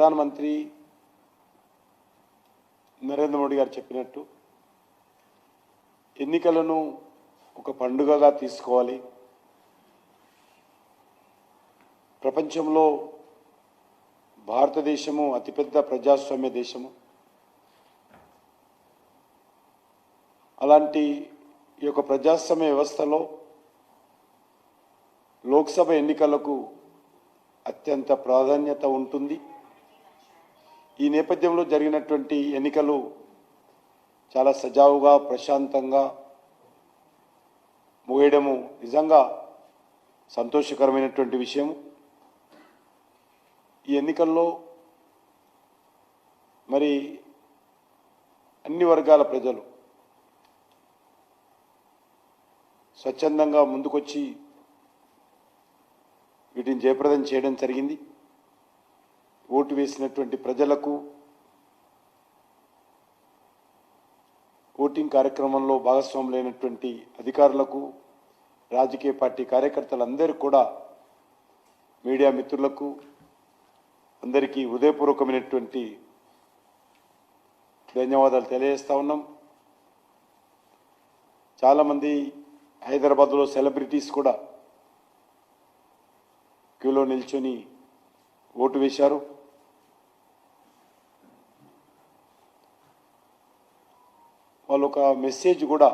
ప్రధానమంత్రి నరేంద్ర మోడీ గారు చెప్పినట్టు ఎన్నికలను ఒక పండుగగా తీసుకోవాలి. ప్రపంచంలో భారతదేశము అతిపెద్ద ప్రజాస్వామ్య దేశము. అలాంటి ఈ యొక్క ప్రజాస్వామ్య వ్యవస్థలో లోక్సభ ఎన్నికలకు అత్యంత ప్రాధాన్యత ఉంటుంది. ఈ నేపథ్యంలో జరిగినటువంటి ఎన్నికలు చాలా సజావుగా ప్రశాంతంగా ముగియడము నిజంగా సంతోషకరమైనటువంటి విషయం. ఈ ఎన్నికల్లో మరి అన్ని వర్గాల ప్రజలు స్వచ్ఛందంగా ముందుకొచ్చి వీటిని జయప్రదం చేయడం జరిగింది. ఓటు వేసినటువంటి ప్రజలకు ఓటింగ్ కార్యక్రమంలో భాగస్వాములైనటువంటి అధికారులకు రాజకీయ పార్టీ కార్యకర్తలందరూ కూడా మీడియా మిత్రులకు అందరికీ హృదయపూర్వకమైనటువంటి ధన్యవాదాలు తెలియజేస్తా ఉన్నాం. చాలామంది హైదరాబాద్లో సెలబ్రిటీస్ కూడా క్యూలో నిల్చొని ఓటు వేశారు. వాళ్ళు ఒక మెసేజ్ కూడా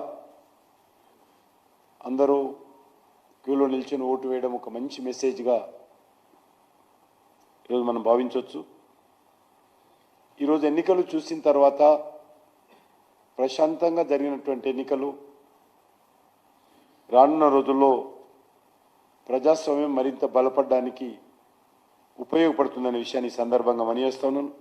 అందరూ క్యూలో నిల్చొని ఓటు వేయడం ఒక మంచి మెసేజ్గా ఈరోజు మనం భావించవచ్చు ఈరోజు ఎన్నికలు చూసిన తర్వాత ప్రశాంతంగా జరిగినటువంటి ఎన్నికలు రానున్న రోజుల్లో ప్రజాస్వామ్యం మరింత బలపడడానికి ఉపయోగపడుతుందనే విషయాన్ని ఈ సందర్భంగా మనియేస్తున్నాను